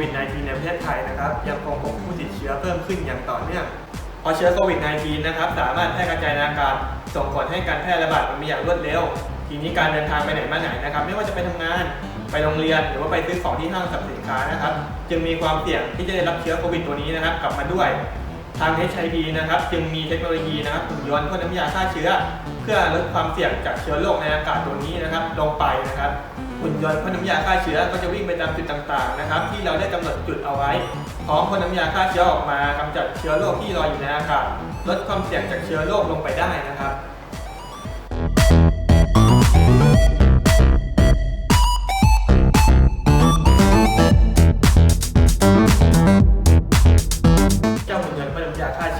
วิด -19 ในประเทศไทยนะครับยังคงพบผู้ติดเชื้อเพิ่มขึ้นอย่างต่อเนื่องพอเชื้อโควิด -19 นะครับสามารถแพร่กระจายในอากาศส่งผลให้การแพร่ระบาดมันมีอย่างรวดเร็ว ทีนี้การเดินทางไปไหนมาไหนนะครับ ไม่ว่าจะไปทำงานไปโรงเรียนหรือว่าไปซื้อของที่ห้างสรรพสินค้านะครับ จึงมีความเสี่ยงที่จะได้รับเชื้อโควิดตัวนี้นะครับ กลับมาด้วย ทาง HIV นะครับจึงมีเทคโนโลยีนะครับหุ่นยนต์พ่นน้ำยาฆ่าเชื้อ เพื่อลดความเสี่ยงจากเชื้อโรคในอากาศตัวนี้นะครับ ลงไปนะครับหุ่นยนต์พ่นน้ำยาฆ่าเชื้อก็จะวิ่งไปตามจุดต่างๆนะครับ ที่เราได้กำหนดจุดเอาไว้ พร้อมพ่นน้ำยาฆ่าเชื้อออกมากำจัดเชื้อโรคที่ลอยอยู่ในอากาศลดความเสี่ยงจากเชื้อโรคลงไปได้นะครับ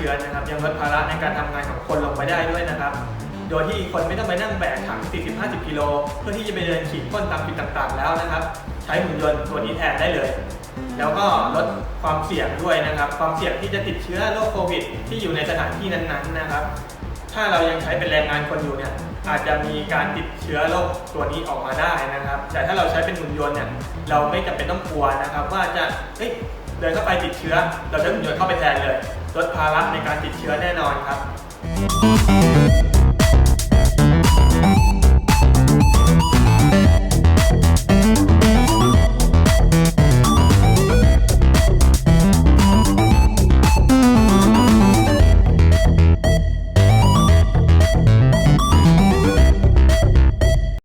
ชื้อนะครับยังลดภาระในการทำงานของคนลงไปได้ด้วยนะครับ โดยที่คนไม่ต้องไปนั่งแบกถัง 40-50 กิโล เพื่อที่จะไปเดินฉีดพ่นตามจุดต่างๆ แล้วนะครับ ใช้หุ่นยนต์ตัวนี้แทนได้เลย แล้วก็ลดความเสี่ยงด้วยนะครับ ความเสี่ยงที่จะติดเชื้อโรคโควิด ที่อยู่ในสถานที่นั้นๆนะครับ ถ้าเรายังใช้เป็นแรงงานคนอยู่เนี่ยอาจจะมีการติดเชื้อโรคตัวนี้ออกมาได้นะครับ แต่ถ้าเราใช้เป็นหุ่นยนต์เนี่ยเราไม่จำเป็นต้องกลัวนะครับ ว่าจะเฮ้ยเดินเข้าไปติดเชื้อ เราใช้หุ่นยนต์เข้าไปแทนเลย ลดภาระในการติดเชื้อแน่นอนครับ